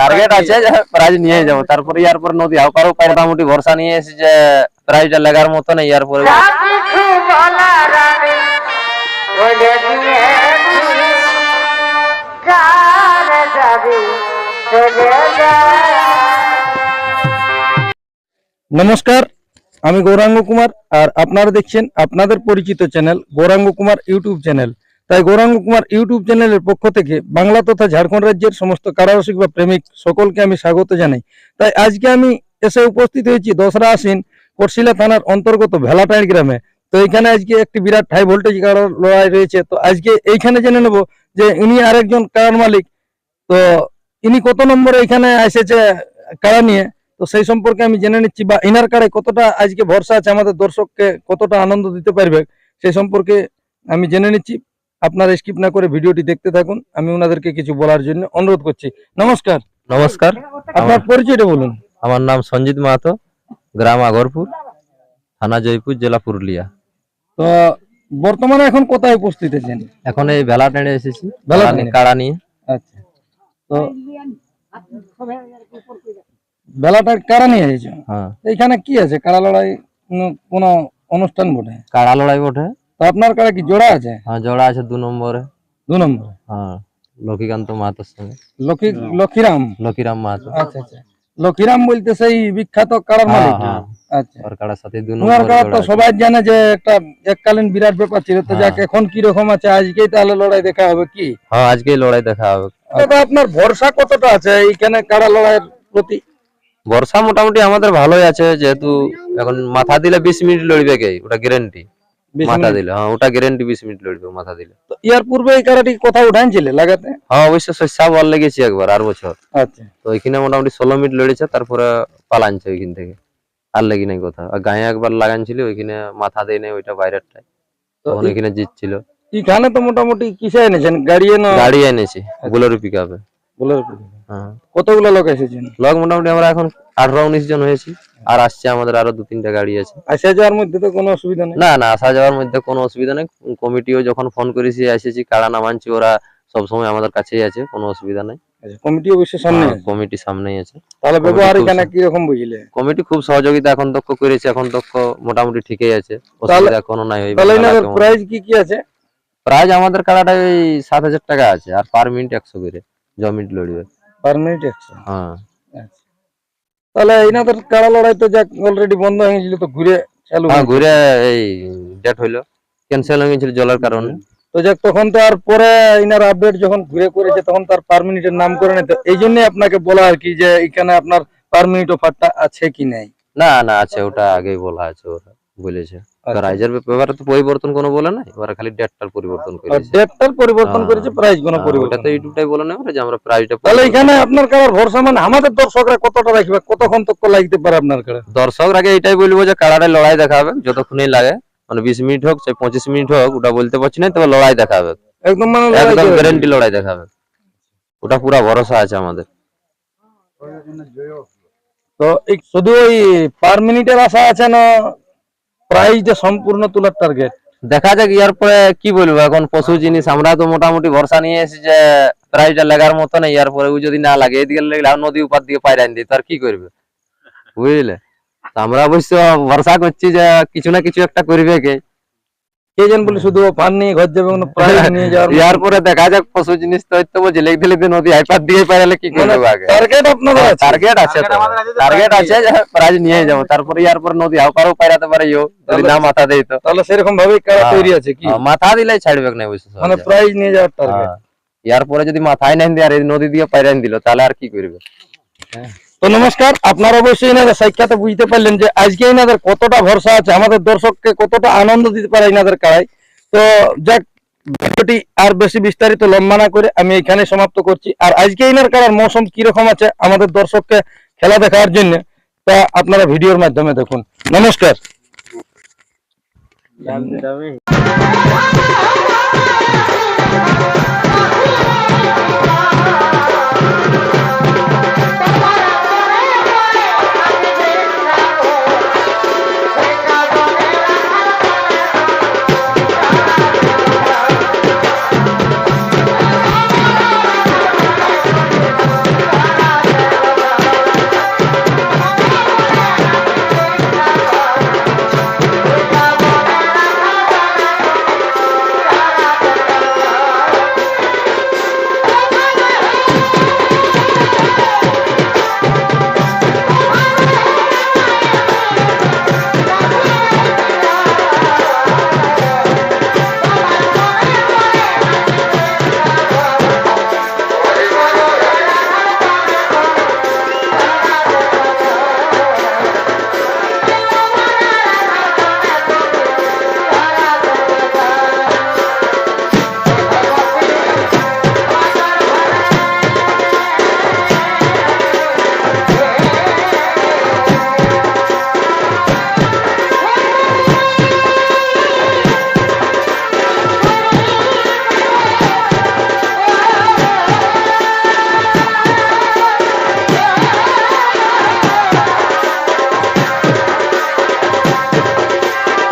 Target আছে যে prize নিয়ে যাব। তারপরে ইয়ার পরে নদী আও কারও পায়ে মোটামুটি ভরসা নিয়ে এসে যে প্রাইজটা লাগার মতো না ইয়ার পরে। নমস্কার আমি গৌরাঙ্গ কুমার আর আপনারা দেখছেন আপনাদের পরিচিত channel Gauranga Kumar YouTube channel. তাই গৌরাঙ্গ কুমার ইউটিউব চ্যানেলের পক্ষ থেকে বাংলা তথা ঝাড়খণ্ড রাজ্যের সমস্ত কারারসিক বা প্রেমিক সকলকে আমি স্বাগত জানাই। তাই আজকে আমি এসে উপস্থিত হয়েছি দশরা আশ্বিন পটশিলা থানার অন্তর্গত ভেলাটাইড় গ্রামে। তো এখানে আজকে একটি বিরাট হাই ভোল্টেজ কারার লড়াই রয়েছে। তো আজকে এইখানে জেনে নেব যে ইনি আরেকজন কারার মালিক। তো ইনি কত নম্বরে এখানে এসেছে কারা নিয়ে? তো সেই সম্পর্কে আমি জেনে নিচ্ছি বা ইনার কারে কতটা আজকে ভরসা আছে, আমাদের দর্শককে কতটা আনন্দ দিতে পারবে, সেই সম্পর্কে আমি জেনে নিচ্ছি। আপনারা স্কিপ না করে ভিডিওটি দেখতে থাকুন। আমি ওনাদেরকে কিছু বলার জন্য অনুরোধ করছি। নমস্কার। নমস্কার। আপনার পরিচয়টা বলুন। আমার নাম সঞ্জিত মাহাতো গ্রাম আগরপুর থানা জয়পুর জেলা পুরুলিয়া। তো বর্তমানে এখন কোথায় উপস্থিত আছেন? এখন এই ভেলা টেনে এসেছি কাড়া? নিয়ে- কাড়া আচ্ছা। তো বেলাটা কারা নিয়ে এসেছ? হ্যাঁ। এইখানে কি আছে? কারা লড়াই কোনো- অনুষ্ঠান বটে? কাড়া লড়াই বটে। আপনার কারা কি জোড়া আছে? হ্যাঁ জোড়া আছে দু নম্বরে। দু নম্বরে? হ্যাঁ লক্ষীকান্ত মাহাতোর সঙ্গে। লক্ষ্মী লক্ষীরাম লক্ষ্মীরাম মাহাতো। আচ্ছা আচ্ছা। লক্ষ্মীরাম বলতে সেই বিখ্যাত কারার হ্যাঁ মালিক। হ্যাঁ। আচ্ছা। ওর কাড়ার সাথে দু নম্বরে কারা জোড়া তো সবাই জানে যে একটা এককালীন বিরাট ব্যাপার ছিল। তো হ্যাঁ। যাক এখন কি রকম আছে? আজকেই তাহলে লড়াই দেখা হবে কি? হ্যাঁ আজকেই লড়াই দেখা হবে। তবে আপনার ভরসা কতটা আছে এইখানে কারা লড়াইয়ের প্রতি? বর্ষা মোটামুটি আমাদের ভালোই আছে যেহেতু এখন মাথা দিলে বিশ মিনিট লড়বে কে? ওটা গ্যারেন্টি মাথা দিলে হ্যাঁ ওটা গ্যারেন্টি বিশ মিনিট লড়বে মাথা দিলে। ইয়ার পূর্বে এই কারাটি কোথাও উঠাইছিলে লাগাতে? হ্যাঁ অবশ্য শস্যা বল লেগেছি একবার আর বছর। আচ্ছা। তো ওইখানে মোটামুটি ষোলো মিনিট লড়েছে তারপরে পালানছে ওইখান থেকে। আর লেগে নাই কোথাও। আর গায়ে একবার লাগানছিল ওইখানে মাথা দেয় নাই ওইটা বাইরেরটাই তো তখন ওইখানে জিতছিল। এখানে তো মোটামুটি কিসে এনেছেন? গাড়ি এনে গাড়ি এনেছি বুলেরো পিক আপে কতগুলো লোক এসেছেন? লোক মোটামুটি আমরা এখন আঠারো উনিশ জন হয়েছি। আর আসছে আমাদের আরও দু তিনটা গাড়ি আছে। আসে যাওয়ার মধ্যে তো কোনো অসুবিধা নেই? না না আসা যাওয়ার মধ্যে কোনো অসুবিধা নেই। কমিটিও যখন ফোন করেছি এসেছি কাড়া নামানছি ওরা সবসময় আমাদের কাছেই আছে কোনো অসুবিধা নেই। আচ্ছা, কমিটি সামনে কমিটি সামনেই আছে। তাহলে কমিটি ব্যবহার খুব এখানে কি রকম বুঝলে? কমিটি খুব সহযোগিতা এখন দক্ষ করেছে এখন দক্ষ মোটামুটি ঠিকই আছে। অসুবিধা কোনো নাই ওই তাহলে প্রাইস কি কি আছে? প্রাইজ আমাদের কাড়াটা ওই সাত হাজার টাকা আছে আর পার মিনিট একশো করে জমিট লড়বে পার মিনিট একশো? হ্যাঁ। আচ্ছা। তাহলে এনাদের কাড়া লড়াই তো যাক অলরেডি বন্ধ হয়ে গেছিল তো ঘুরে চালু হ্যাঁ ঘুরে এই ডেট হইল ক্যান্সেল হয়ে গেছিল জলের কারণে। তো যাক তখন তো আর পরে ইনার আপডেট যখন ঘুরে করেছে তখন তার পার মিনিটের নাম করে নিতে এই জন্যই আপনাকে বলা আর কি যে এখানে আপনার পার মিনিট অফারটা আছে কি নাই? না না আছে ওটা আগেই বলা আছে ওরা। বলেছে। আচ্ছা। প্রাইজের ব্যাপারে তো পরিবর্তন কোনো বলে না ওরা খালি ডেটটার পরিবর্তন করেছে। ডেটটার পরিবর্তন। করেছে প্রাইস কোনো পরিবর্তন তো ইউটিউবটাই বলে না যে আমরা প্রাইজটা তাহলে এখানে আপনার কারার ভরসা মানে আমাদের দর্শকরা কতটা রাখবে কতক্ষণ তক লাগতে পারে আপনার কাছে দর্শক আগে এটাই বলব যে কাড়ারে লড়াই দেখাবে যতক্ষণই লাগে। মানে বিশ মিনিট হোক চাই পঁচিশ মিনিট হোক ওটা বলতে পারছি না তবে লড়াই দেখাবে। একদম মানে একদম। গ্যারেন্টি লড়াই দেখাবে। ওটা পুরা ভরসা আছে আমাদের। তো শুধু ওই পার মিনিটের আশা আছে না প্রাইস যে সম্পূর্ণ তোলার টার্গেট দেখা যাক, ইয়ার পরে কি বলব? এখন পশু জিনিস, আমরা তো মোটামুটি ভরসা নিয়ে এসেছি যে প্রাইজটা লাগার মতো না ইয়ার পরে যদি না লাগে, এদিকে লাগলে আর নদী উপার দিকে পায়রান দিই তার কি করবে? বুঝলে? আমরা অবশ্য ভরসা করছি যে কিছু না কিছু একটা করবে কে। কে যেন বলে শুধু পান নিয়ে ঘর যাবে কোনো প্রাইস নিয়ে যাওয়ার ইয়ার পরে দেখা যাক পশু জিনিস তো হয়তো বলছে লেগে দিলে নদী আইপার দিয়ে পাইলে কি করবে আগে? টার্গেট আপনার টার্গেট আছে। তো। টার্গেট আছে প্রাইজ নিয়ে যাব। তারপরে ইয়ার পরে নদী পারে ইও যদি না মাথা দেই তো। তাহলে সেরকম কারা হ্যাঁ। তৈরি আছে কি? মাথা দিলে ছাড়বে না মানে প্রাইজ নিয়ে যাওয়ার টার্গেট হ্যাঁ। ইয়ার পরে যদি মাথায় নেন দিয়ে আর নদী দিয়ে পাইরান দিল তাহলে আর কি করবে? তো নমস্কার, আপনারা অবশ্যই এনাদের সাক্ষাতে বুঝতে পারলেন যে আজকে এনাদের কতটা ভরসা আছে, আমাদের দর্শককে কতটা আনন্দ দিতে পারে এনাদের কারাই তো যাক, ভিডিওটি আর বেশি বিস্তারিত লম্বা না করে আমি এখানে সমাপ্ত করছি। আর আজকে এনার কারার মৌসুম কীরকম আছে আমাদের দর্শককে খেলা দেখার জন্য, তা আপনারা ভিডিওর মাধ্যমে দেখুন। নমস্কার।